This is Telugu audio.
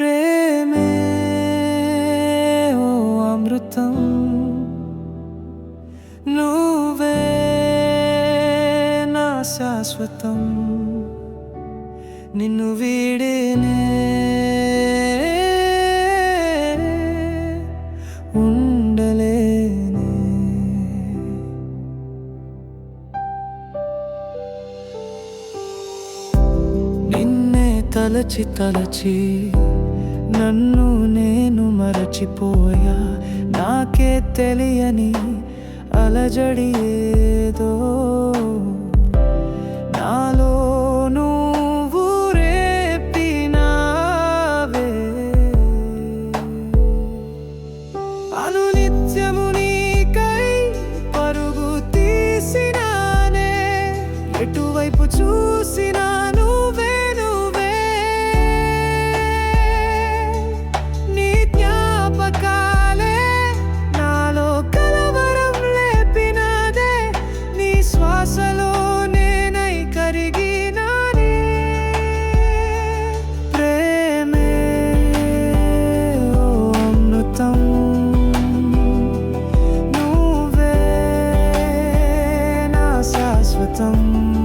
ప్రేమే ఓ అమృతం. నువ్వే నా శాశ్వతం. నిన్ను వీడినే ఉండలేనే. నిన్నే తలచి తలచి నన్ను నేను మరచిపోయా. నాకే తెలియని అలజడి ఏదో. నాలో నువ్వు రేపినావే. 生